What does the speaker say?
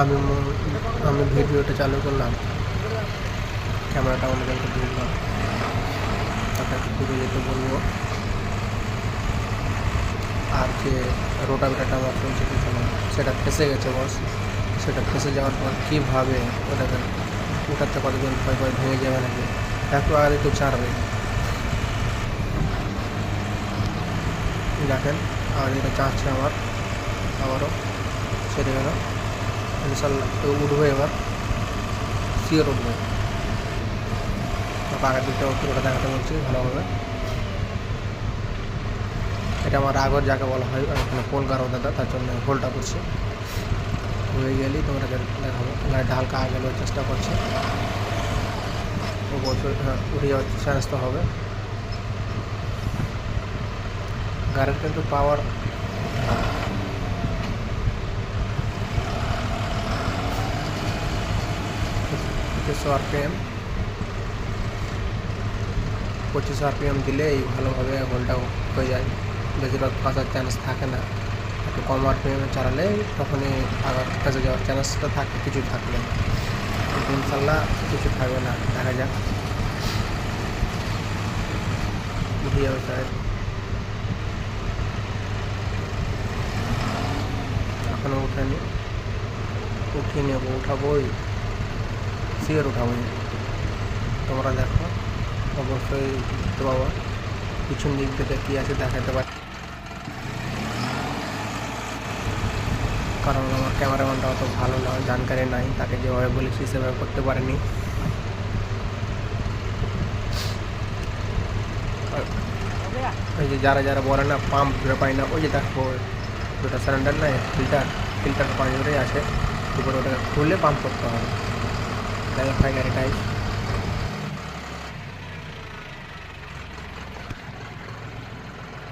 আমি আমি ভিডিওটা চালু করলাম। ক্যামেরাটা অন্যজনকে দিলাম তাকে ঘুরে যেতে বলব। আর যে রোটাভেটারটা আমার চলছে পিছনে, সেটা ফেসে গেছে বস সেটা ফেসে যাওয়ার পর কীভাবে ওটাকে উঠাতে কতজন ভয় ভয় ভেঙে যাবে নাকি? একটু আগে একটু ছাড়বে। দেখেন, আর এটা চাচ্ছে আমার, আবারও। ছেড়ে গেল উঠবে এবার শিওর উঠবে আগের দিকটা পুরোটা দেখাতে বলছি ভালোভাবে এটা আমার আগর যাকে বলা হয় এখানে পোল গারো দাদা তার জন্য হোলটা করছি হয়ে গেলেই তোমাকে দেখাবো লাইটটা হালকা আগে চেষ্টা করছে উঠে যাওয়ার চান্স তো হবে গাড়ির কিন্তু পাওয়ার পঁচিশশো আরপিএম পঁচিশশো আরপিএম দিলেই ভালোভাবে হোলটা হয়ে যায়। বেশিরভাগ ফাঁসার চান্স থাকে না। একটু কম আরপিএমে চালালে তখনই আবার ফেঁসে যাওয়ার চান্সটা থাকে কিছু থাকলে ইনশাল্লাহ কিছু থাকবে না, দেখা যাক। এখনও উঠেনি। উঠিয়ে নেব, উঠাবোই। শিওর উঠাবোই তোমরা দেখো, অবশ্যই দেখতে পাবো, পিছন দিক থেকে কী আছে দেখাতে পারি। কারণ আমার ক্যামেরাম্যানটা অত ভালো নয় জানকারি নাই, তাকে যেভাবে বলেছি সেভাবে করতে পারেনি। ওই যে যারা যারা বলে না পাম্প পাই না, ওই যে দেখো, দুটা সিলিন্ডার নাই ফিল্টার ফিল্টার পানি ধরেই আছে। এবার ওটাকে খুলে পাম্প করতে হবে। prioritize